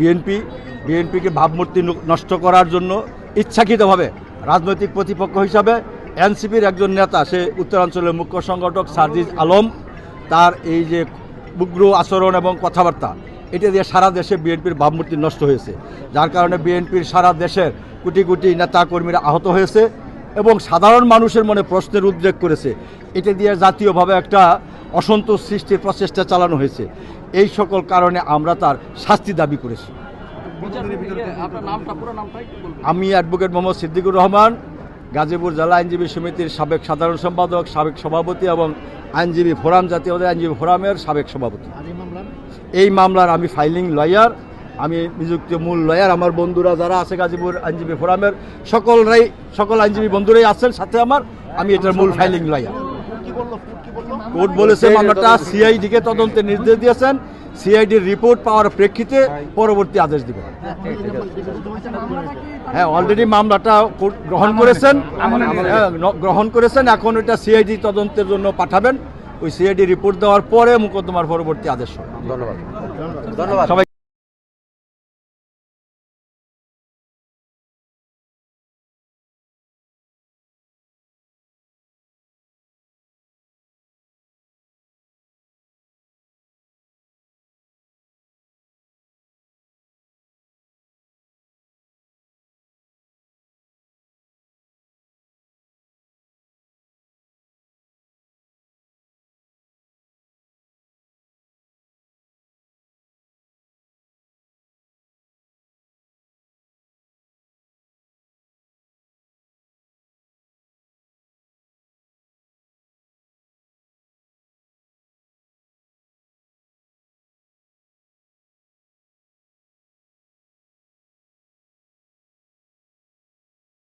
BNP, বিএনপিকে ভাবমূর্তি নষ্ট করার জন্য ইচ্ছাকৃতভাবে রাজনৈতিক প্রতিপক্ষ হিসাবে এনসিপির একজন নেতা, সে উত্তরাঞ্চলের মুখ্য সংগঠক সার্জিজ আলম, তার এই যে উগ্র আচরণ এবং কথাবার্তা, এটা দিয়ে সারা দেশে বিএনপির ভাবমূর্তি নষ্ট হয়েছে। যার কারণে বিএনপির সারা দেশের কোটি কোটি নেতা কর্মীরা আহত হয়েছে। এবং সাধারণ মানুষের মনে প্রশ্নের উদ্রেক করেছে। এটা দিয়ে জাতীয়ভাবে একটা অসন্তোষ সৃষ্টির প্রচেষ্টা চালানো হয়েছে। এই সকল কারণে আমরা তার শাস্তি দাবি করেছি। আমি অ্যাডভোকেট মোহাম্মদ সিদ্দিকুর রহমান গাজীপুর জেলা আইনজীবী সমিতির সাবেক সাধারণ সম্পাদক সাবেক সভাপতি এবং আইনজীবী ফোরাম জাতীয় আইনজীবী ফোরামের সাবেক সভাপতি। এই মামলার? আমি ফাইলিং লয়ার আমি নিযুক্ত মূল লয়ার আমার বন্ধুরা যারা আছে গাজীপুর আইনজীবী ফোরামের সকলরাই সকল আইনজীবী বন্ধুরাই আছেন সাথে আমার আমি এটার মূল ফাইলিং লয়ার কোর্ট বলেছে মামলাটা সিআইডিকে তদন্তের নির্দেশ দিয়েছেন সিআইডির রিপোর্ট পাওয়ার প্রেক্ষিতে পরবর্তী আদেশ দিবে। হ্যাঁ অলরেডি মামলাটা কোর্ট গ্রহণ করেছেন। হ্যাঁ, গ্রহণ করেছেন এখন এটা সিআইডি তদন্তের জন্য পাঠাবেন। ওই সিআইডি রিপোর্ট দেওয়ার পরে মোকদ্দমার পরবর্তী আদেশ হবে। ধন্যবাদ। ধন্যবাদ। সবাই